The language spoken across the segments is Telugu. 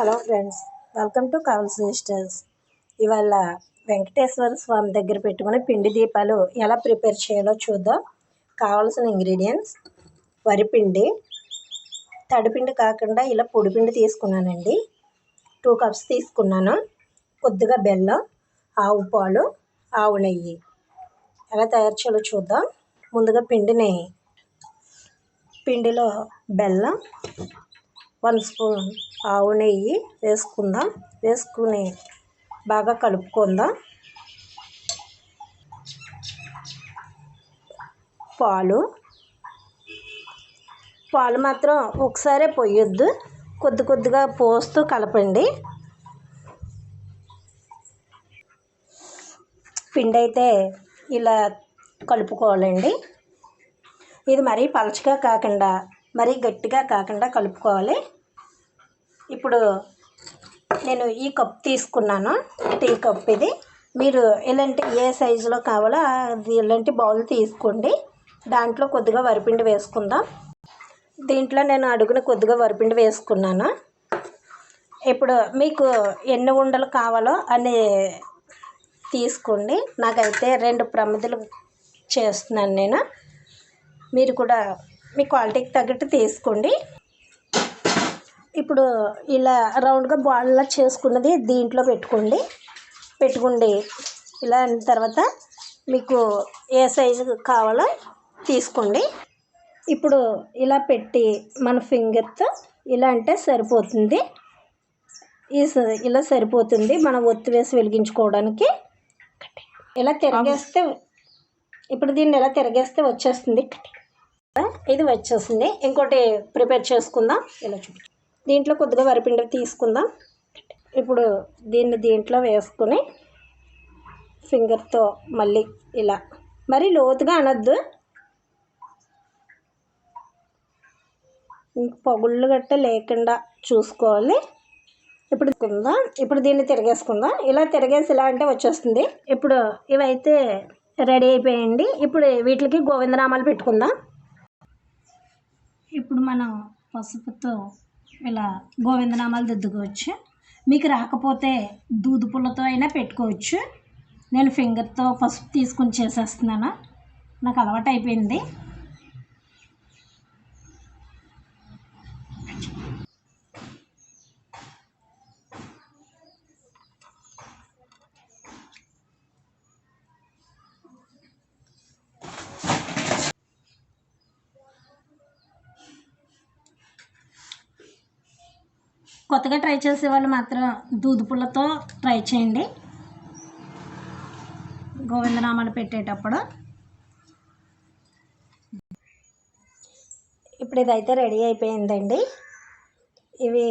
Hello friends welcome to Kaval sisters. ఇవాళ వెంకటేశ్వర స్వామి దగ్గర పెట్టుకుని పిండి దీపాలు ఎలా ప్రిపేర్ చేయాలో చూద్దాం. కావాల్సిన ఇంగ్రీడియంట్స్ వరిపిండి తడిపిండి కాకుండా ఇలా పొడిపిండి తీసుకున్నానండి. టూ కప్స్ తీసుకున్నాను. కొద్దిగా బెల్లం ఆవు పాలు ఆవు నెయ్యి. ఎలా తయారు చేయాలో చూద్దాం. ముందుగా పిండిని పిండిలో బెల్లం వన్ స్పూన్ ఆవు నెయ్యి వేసుకుందాం. వేసుకుని బాగా కలుపుకుందాం. పాలు. పాలు మాత్రం ఒకసారే పోయొద్దు. కొద్ది కొద్దిగా పోస్తూ కలపండి. పిండి అయితే ఇలా కలుపుకోవాలండి. ఇది మరీ పలచగా కాకుండా మరీ గట్టిగా కాకుండా కలుపుకోవాలి. ఇప్పుడు నేను ఈ కప్ తీసుకున్నాను. టీ కప్ ఇది. మీరు ఇలాంటి ఏ సైజులో కావాలో అది ఇలాంటి బౌల్ తీసుకోండి. దాంట్లో కొద్దిగా వరిపిండి వేసుకుందాం. దీంట్లో నేను అడుగున కొద్దిగా వరిపిండి వేసుకున్నాను. ఇప్పుడు మీకు ఎన్ని ఉండలు కావాలో అని తీసుకోండి. నాకైతే రెండు ప్రమిదలు చేస్తున్నాను నేను. మీరు కూడా మీ క్వాలిటీకి తగ్గట్టు తీసుకోండి. ఇప్పుడు ఇలా రౌండ్గా బాల్లా చేసుకున్నది దీంట్లో పెట్టుకోండి. పెట్టుకోండి ఇలా అయిన తర్వాత మీకు ఏ సైజు కావాలో తీసుకోండి. ఇప్పుడు ఇలా పెట్టి మన ఫింగర్తో ఇలా అంటే సరిపోతుంది. ఈ ఇలా సరిపోతుంది మనం ఒత్తి వేసి వెలిగించుకోవడానికి. ఇలా తిరగేస్తే ఇప్పుడు దీన్ని ఎలా తిరగేస్తే వచ్చేస్తుంది. ఇది వచ్చేసింది. ఇంకోటి ప్రిపేర్ చేసుకుందాం. ఇలా చూపి దీంట్లో కొద్దిగా వరిపిండి తీసుకుందాం. ఇప్పుడు దీన్ని దీంట్లో వేసుకొని ఫింగర్తో మళ్ళీ ఇలా. మరి లోతుగా అనొద్దు. ఇంక పగుళ్ళు గట్ట లేకుండా చూసుకోవాలి. ఇప్పుడు కుందాం ఇప్పుడు దీన్ని తిరగేసుకుందాం. ఇలా తిరగేసి ఇలా అంటే వచ్చేస్తుంది. ఇప్పుడు ఇవైతే రెడీ అయిపోయండి ఇప్పుడు వీటికి గోవిందనామాలు పెట్టుకుందాం. ఇప్పుడు మనం పసుపుతో ఇలా గోవిందనామాలు దిద్దుకోవచ్చు. మీకు రాకపోతే దూదు పుల్లతో అయినా పెట్టుకోవచ్చు. నేను ఫింగర్తో పసుపు తీసుకుని చేసేస్తున్నాను. నాకు అలవాటు అయిపోయింది కొత్తగా ట్రై చేసే వాళ్ళు మాత్రం దూది పుల్లతో ట్రై చేయండి. గోవిందనామాలు పెట్టేటప్పుడు. ఇప్పుడు ఇదైతే రెడీ అయిపోయిందండి. ఇవి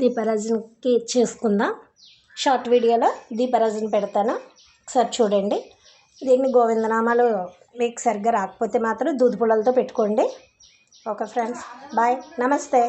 దీపారాజనకి చేసుకుందాం. షార్ట్ వీడియోలో దీపరాజన్ పెడతాను. ఒకసారి చూడండి. దీన్ని గోవిందనామాలు మీకు సరిగ్గా రాకపోతే మాత్రం దూది పుల్లలతో పెట్టుకోండి. Okay friends bye. నమస్తే.